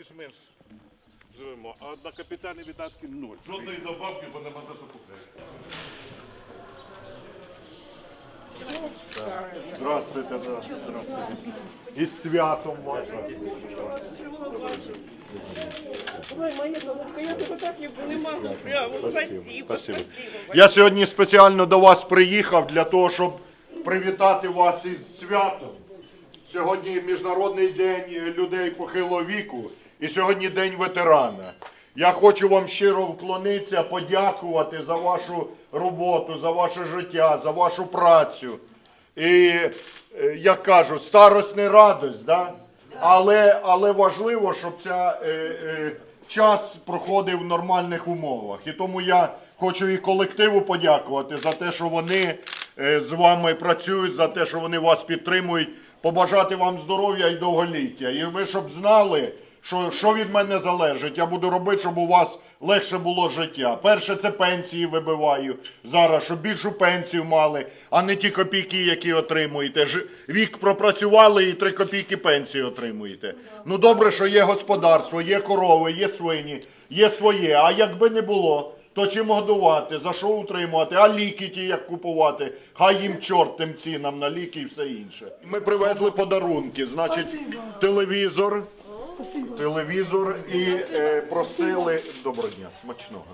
більш-менш живемо. А на капітальні видатки нуль. Жодної добавки, бо нема за що купити. Здравствуйте, да, здравствуйте. І з святом вас. Ой, моя голубка, я тебе так люблю, не можу прямо. Спасибо, Спасибо. спасибо. Я сьогодні спеціально до вас приїхав для того, щоб привітати вас із святом. Сьогодні Міжнародний день людей похилого віку і сьогодні День ветерана. Я хочу вам щиро вклонитися, подякувати за вашу роботу, за ваше життя, за вашу працю. І, е, як кажуть, старость не радость, да? але, але важливо, щоб ця е, е, час проходив в нормальних умовах. І тому я хочу і колективу подякувати за те, що вони е, з вами працюють, за те, що вони вас підтримують, побажати вам здоров'я і довголіття. І ви щоб знали, що, що від мене залежить, я буду робити, щоб у вас легше було життя. Перше, це пенсії вибиваю зараз, щоб більшу пенсію мали, а не ті копійки, які отримуєте. Ж- Вік пропрацювали і три копійки пенсії отримуєте. Ну добре, що є господарство, є корови, є свині, є своє. А якби не було, то чим годувати, за що утримувати, а ліки ті як купувати, хай їм чорт тим цінам на ліки і все інше. Ми привезли подарунки, значить, телевізор, телевізор і е, просили доброго дня, смачного.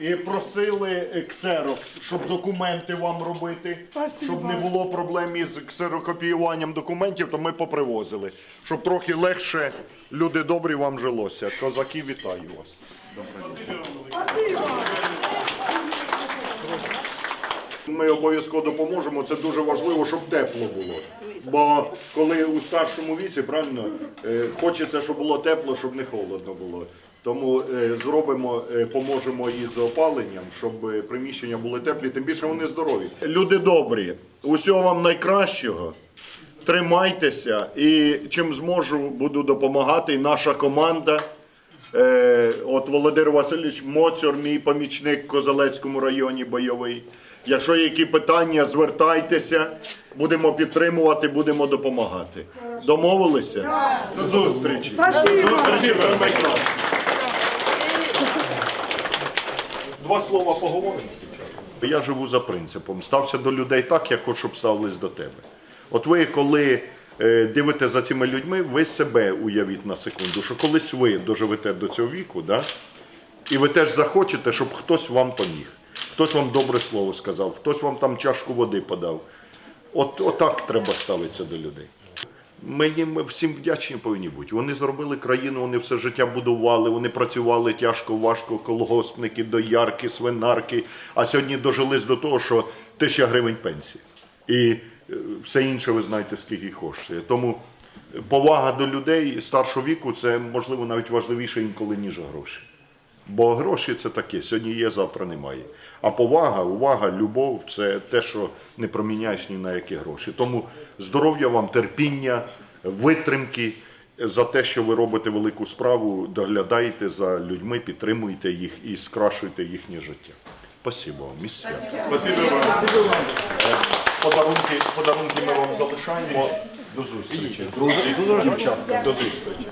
І просили ксерокс, щоб документи вам робити, щоб не було проблем із ксерокопіюванням документів, то ми попривозили. Щоб трохи легше, люди добрі вам жилося. Козаки, вітаю вас. Доброго дня. Ми обов'язково допоможемо. Це дуже важливо, щоб тепло було. Бо коли у старшому віці, правильно, е, хочеться, щоб було тепло, щоб не холодно було. Тому е, зробимо, е, поможемо із опаленням, щоб приміщення були теплі, тим більше вони здорові. Люди добрі, усього вам найкращого. Тримайтеся і чим зможу, буду допомагати. Наша команда. От Володимир Васильович Моцюр, мій помічник в Козелецькому районі бойовий. Якщо є які питання, звертайтеся, будемо підтримувати, будемо допомагати. Домовилися? До зустрічі. До зустрічі. Два слова поговоримо. Я живу за принципом. Стався до людей так, як хочу, щоб ставились до тебе. От ви, коли е, дивитесь за цими людьми, ви себе уявіть на секунду, що колись ви доживете до цього віку, да? і ви теж захочете, щоб хтось вам поміг. Хтось вам добре слово сказав, хтось вам там чашку води подав. От, отак треба ставитися до людей. Ми їм всім вдячні повинні бути. Вони зробили країну, вони все життя будували, вони працювали тяжко, важко, колгоспники, доярки, свинарки, а сьогодні дожились до того, що тисяча гривень пенсії. І е, все інше ви знаєте, скільки коштує. Тому повага до людей старшого віку це можливо навіть важливіше інколи, ніж гроші. Бо гроші це таке, сьогодні є, завтра немає. А повага, увага, любов це те, що не проміняєш ні на які гроші. Тому здоров'я вам, терпіння, витримки за те, що ви робите велику справу, доглядаєте за людьми, підтримуєте їх і скрашуєте їхнє життя. Спасибо вам, місця. Спасибо вам. Подарунки, подарунки ми вам залишаємо. До зустрічі. Друзі, дівчатка, до зустрічі.